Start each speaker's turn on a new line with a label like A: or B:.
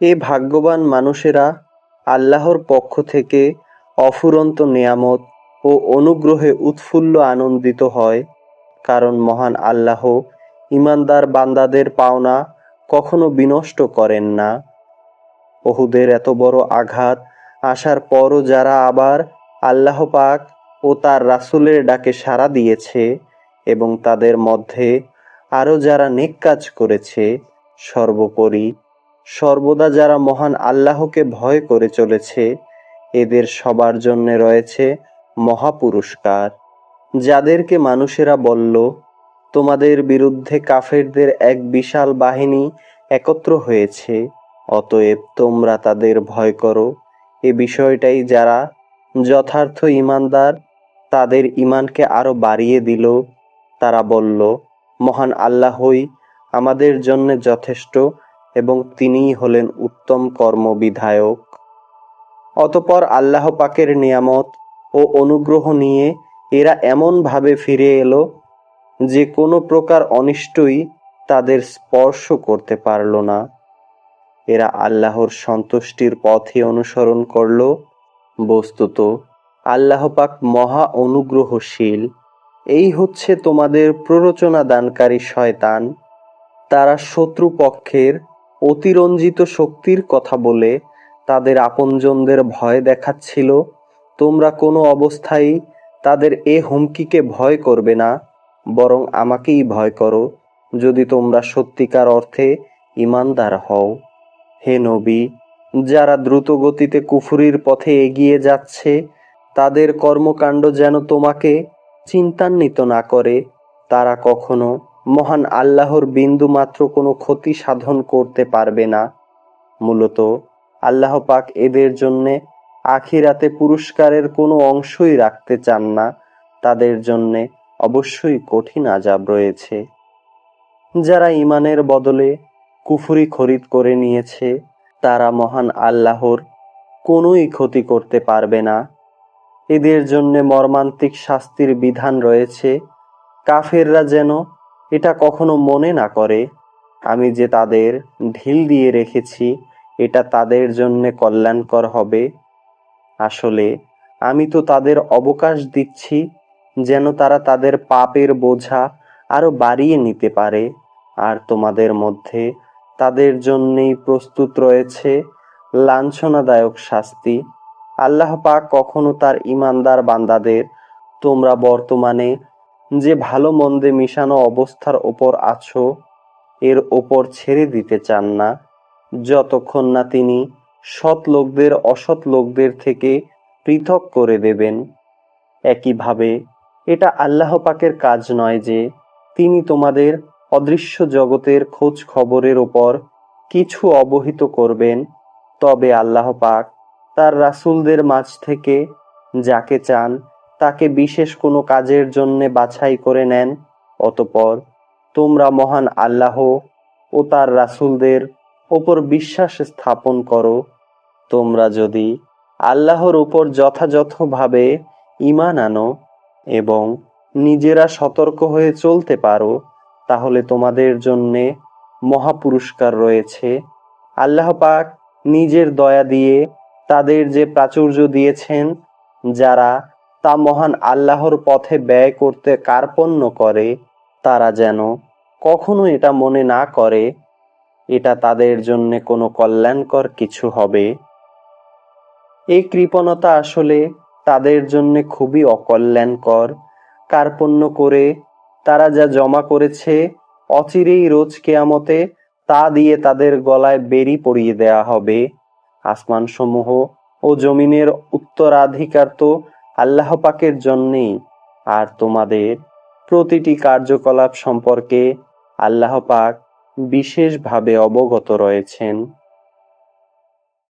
A: এ ভাগ্যবান মানুষেরা, আল্লাহর পক্ষ থেকে অফুরন্ত নেয়ামত ও অনুগ্রহে উৎফুল্ল আনন্দিত হয়, কারণ মহান আল্লাহ ইমানদার বান্দাদের পাওনা কখনো বিনষ্ট করেন না। ওহুদের এত বড় আঘাত আসার পরও যারা আবার আল্লাহ পাক ও তার রাসূলের ডাকে সাড়া দিয়েছে এবং তাদের মধ্যে আরও যারা নেক কাজ করেছে, সর্বোপরি সর্বদা যারা মহান আল্লাহকে ভয় করে চলেছে, এদের সবার জন্য রয়েছে মহাপুরস্কার। যাদেরকে মানুষেরা বলল, তোমাদের বিরুদ্ধে কাফেরদের এক বিশাল বাহিনী একত্র হয়েছে, অতএব তোমরা তাদের ভয় করো। এ বিষয়টাই যারা যথার্থ ইমানদার, তাদের ঈমানকে আরও বাড়িয়ে দিল। তারা বলল, মহান আল্লাহই আমাদের জন্য যথেষ্ট এবং তিনিই হলেন উত্তম কর্মবিধায়ক। অতপর আল্লাহ পাকের নিয়ামত ও অনুগ্রহ নিয়ে এরা এমনভাবে ফিরে এলো যে কোনো প্রকার অনিষ্টই তাদের স্পর্শ করতে পারল না। এরা আল্লাহর সন্তুষ্টির পথে অনুসরণ করল। বস্তুত, আল্লাহ পাক মহা অনুগ্রহশীল। এই হচ্ছে তোমাদের প্ররোচনা দানকারী শয়তান। তারা শত্রু পক্ষের অতিরঞ্জিত শক্তির কথা বলে তাদের আপনজনদের ভয় দেখাচ্ছিল। তোমরা কোনো অবস্থায় তাদের এ হুমকিকে ভয় করবে না, বরং আমাকেই ভয় করো, যদি তোমরা সত্যিকার অর্থে ইমানদার হও। হে নবী, যারা দ্রুত গতিতে কুফুরির পথে এগিয়ে যাচ্ছে, তাদের কর্মকাণ্ড যেন তোমাকে চিন্তান্বিত না করে, তারা কখনো মহান আল্লাহর বিন্দু মাত্র কোনো ক্ষতি সাধন করতে পারবে না। মূলত আল্লাহ পাক এদের জন্যে আখিরাতে পুরস্কারের কোনো অংশই রাখতে চান না। তাদের জন্যে অবশ্যই কঠিন আজাব রয়েছে। যারা ইমানের বদলে কুফুরি খরিদ করে নিয়েছে, তারা মহান আল্লাহর কোনোই ক্ষতি করতে পারবে না। এদের জন্য মর্মান্তিক শাস্তির বিধান রয়েছে। কাফেররা যেন এটা কখনো মনে না করে। আমি যে তাদের ঢিল দিয়ে রেখেছি, এটা তাদের জন্য কল্যাণকর হবে। আসলে আমি তো তাদের অবকাশ দিচ্ছি, যেন তারা তাদের পাপের বোঝা আরও বাড়িয়ে নিতে পারে। আর তোমাদের মধ্যে তাদের জন্যেই প্রস্তুত রয়েছে লাঞ্ছনাদায়ক শাস্তি। আল্লাহ পাক কখনো তার ইমানদার বান্দাদের তোমরা বর্তমানে যে ভালো মন্দে মিশানো অবস্থার ওপর আছো, এর ওপর ছেড়ে দিতে চান না। যতক্ষণ না তিনি সৎ লোকদের অসৎ লোকদের থেকে পৃথক করে দেবেন। একইভাবে এটা আল্লাহ পাকের কাজ নয় যে তিনি তোমাদের অদৃশ্য জগতের খোঁজ খবরের ওপর কিছু অবহিত করবেন। তবে আল্লাহ পাক তার রাসূলদের মাঝ থেকে যাকে চান তাকে বিশেষ কোনো কাজের জন্যে বাছাই করে নেন, অতপর তোমরা মহান আল্লাহ ও তার রাসূলদের ওপর বিশ্বাস স্থাপন করো। তোমরা যদি আল্লাহর উপর যথাযথভাবে ঈমান আনো এবং নিজেরা সতর্ক হয়ে চলতে পারো, তাহলে তোমাদের জন্যে মহাপুরস্কার রয়েছে। আল্লাহ পাক নিজের দয়া দিয়ে তাদের যে প্রাচুর্য দিয়েছেন, যারা তা মহান আল্লাহর পথে ব্যয় করতে কার্পণ্য করে, তারা যেন কখনো এটা মনে না করে, এটা তাদের জন্য কোনো কল্যাণকর কিছু হবে। এই কৃপণতা আসলে তাদের জন্য খুবই অকল্যাণকর। কার্পণ্য করে তারা যা জমা করেছে, অচিরেই রোজ কেয়ামতে তা দিয়ে তাদের গলায় বেরি পরিয়ে দেয়া হবে। আসমানসমূহ ও জমিনের উত্তরাধিকার তো আল্লাহ পাকের জন্যেই আর তোমাদের প্রতিটি কার্যকলাপ সম্পর্কে আল্লাহ পাক বিশেষভাবে অবগত রয়েছেন।